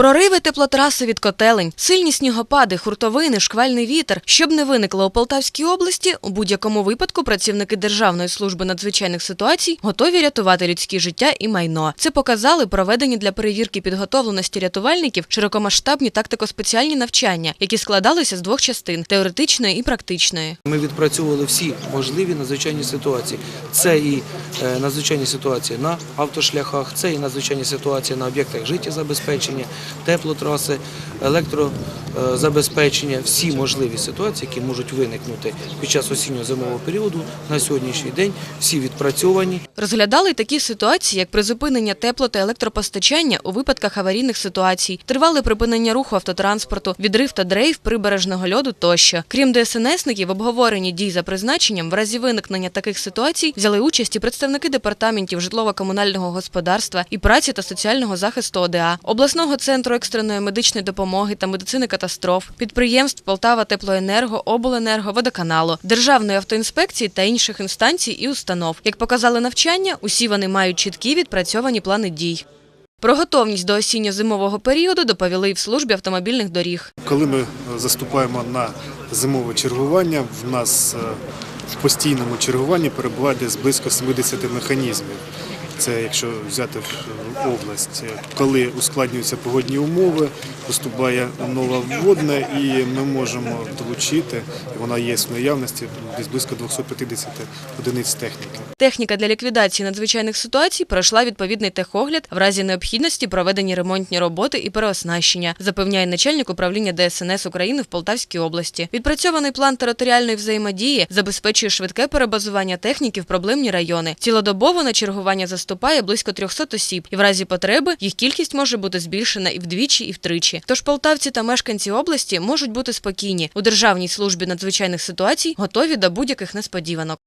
Прориви теплотраси від котелень, сильні снігопади, хуртовини, шквальний вітер. Щоб не виникло у Полтавській області, у будь-якому випадку працівники Державної служби надзвичайних ситуацій готові рятувати людські життя і майно. Це показали проведені для перевірки підготовленості рятувальників широкомасштабні тактико-спеціальні навчання, які складалися з двох частин теоретичної і практичної. Ми відпрацьовували всі можливі надзвичайні ситуації. Це і е, надзвичайні ситуації на автошляхах, це і надзвичайні ситуації на об'єктах життєзабезпечення, теплотраси, електрозабезпечення. Всі можливі ситуації, які можуть виникнути під час осінньо-зимового періоду на сьогоднішній день, всі відпрацьовані. Розглядали такі ситуації, як призупинення тепло та електропостачання у випадках аварійних ситуацій, тривале припинення руху автотранспорту, відрив та дрейф прибережного льоду тощо. Крім ДСНСників, в обговоренні дій за призначенням в разі виникнення таких ситуацій взяли участь і представники департаментів житлово-комунального господарства і праці та соціального захисту ОДА, обласного центру екстреної медичної допомоги та медицини катастроф, підприємств Полтава Теплоенерго, Обленерго, Водоканалу, Державної автоінспекції та інших інстанцій і установ. Як показали навчання, усі вони мають чіткі відпрацьовані плани дій. Про готовність до осінньо-зимового періоду доповіли і в службі автомобільних доріг. Коли ми е, заступаємо на зимове чергування, в нас е, в постійному чергуванні перебуває десь близько 70 механізмів. Це якщо взяти область, коли ускладнюються погодні умови, поступає нова вводна, і ми можемо долучити, вона є в наявності, десь близько 250 одиниць техніки. Техніка для ліквідації надзвичайних ситуацій пройшла відповідний техогляд в разі необхідності проведені ремонтні роботи і переоснащення, запевняє начальник управління ДСНС України в Полтавській області. Відпрацьований план територіальної взаємодії забезпечує швидке перебазування техніки в проблемні райони. Цілодобово на чергування заступає близько 300 осіб, і в разі потреби їх кількість може бути збільшена і вдвічі, і втричі. Тож полтавці та мешканці області можуть бути спокійні у державній службі надзвичайних ситуацій, готові до будь-яких несподіванок.